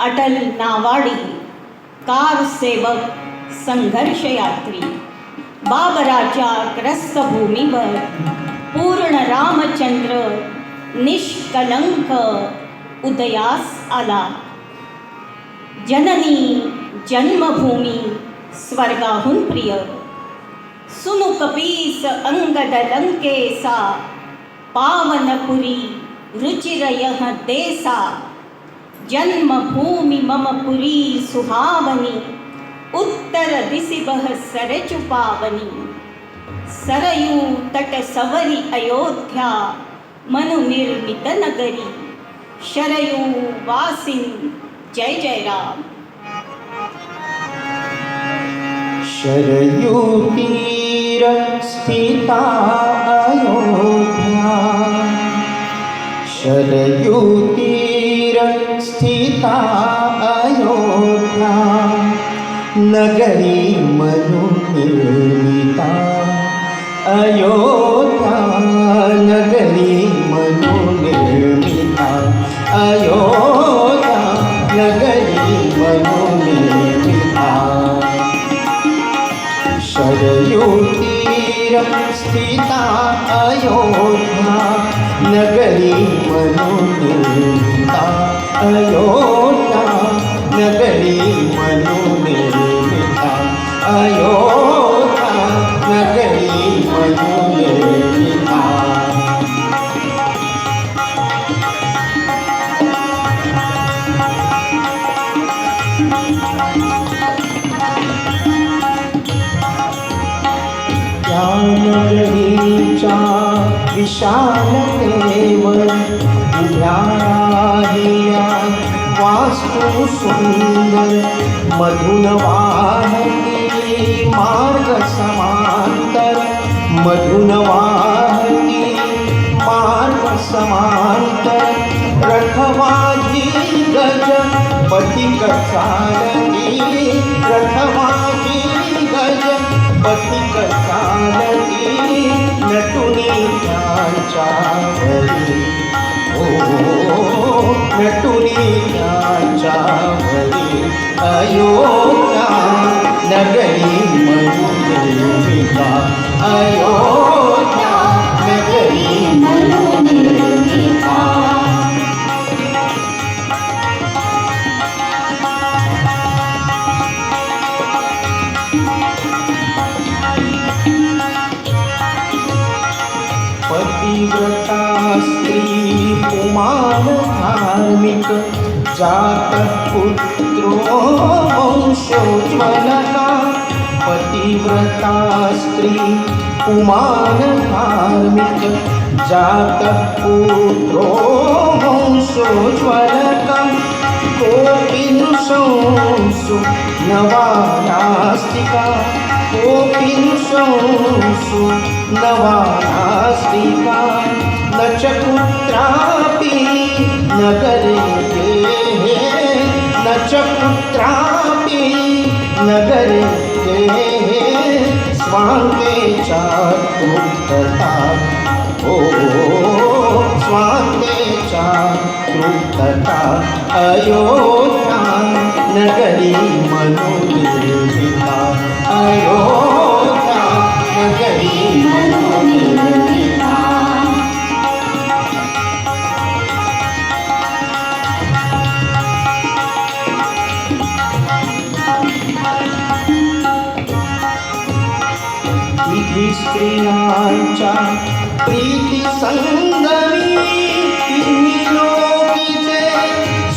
अटल नावाडी car सेवक संघर्ष यात्री बाबराच्या ग्रस्तभूमीवर पूर्ण रामचंद्र निष्कलंक उदयास आला. जननी जन्मभूमी स्वर्गाहून प्रिय. सुनुकपीस अंगदलंकेसा पावनपुरी रुचिरयः देसा. जन्मभूमि मम पुरी सुहावनी, उत्तर दिशि बह सरचु पावनी। सरयू तट सवरी अयोध्या, मनु निर्मित नगरी। शरयू वासिन, जय जय राम। शरयुतीर स्थिता अयोध्या। शरयुतीर स्थिता अयोध्या नगरी मनुनिर्मिता अयोध्या नगरी मनुनिर्मिता अयोध्या नगरी मनुनिर्मिता शरयुतीर स्थिता अयोध्या नगरी मनोनिर्मिता अयोध्या नगरी मनोनिर्मिता अयोध्या नगरी मनोनिर्मिता त्या नगरीच्या विशालतेवर उभ्या वास्तू सुंदर मधुन वाहती मार्ग समांतर मधुन वाहती मार्ग समांतर रखवाजी गज पथिक चालती रखवाजी गज पथिक चालती नटुनी त्यांच्यावरी अयोध्या नगरी जात पुत्रो पतिव्रता स्त्री पुमान धार्मिक जात पुत्रो वंशोज्वलता कोपिनुशंसु नवा नास्तिका कोपिनुशंसु नवा नास्तिका न च कुत्रापि चातुर्तता अयोध्या नगरी मनोनिर्मिता अयोध्या नगरी मनोनिर्मिता किती स्त्रियांच्या प्रीती संगमी तिन्ही लोकीचे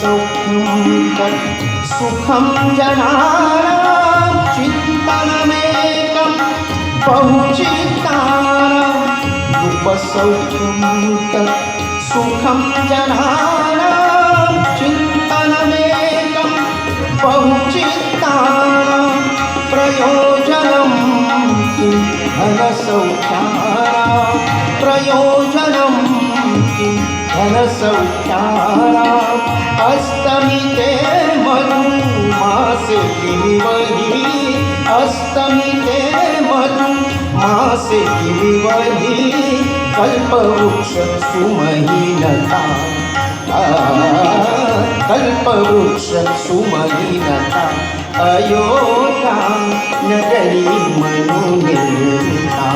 तत् सुखं जनानां चिन्तनमेकं बहुचित्तानां नृपसौख्यं तत् सुखं जनानां चिन्तनमेकं बहुचित्तानां प्रयोजनं किं प्रयोजनं धनसौख्यानाम् अस्तमिते मधुमासे किमिवहि अस्तमिते मधुमासे किमिवहि कल्पवृक्ष सुमहीनता। आ, कल्पवृक्ष सुमहीनता। अयोध्या नगरी मनुनिर्मिता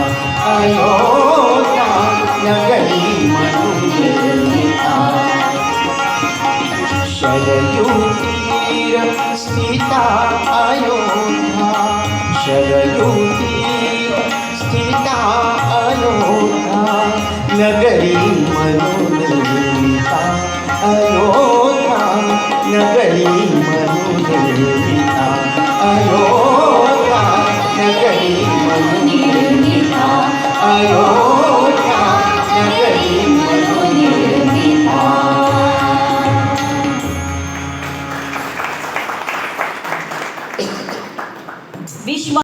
अयोध्या नगरी मनुनिर्मिता शरयुतीर स्थिता अयोध्या शरयुतीर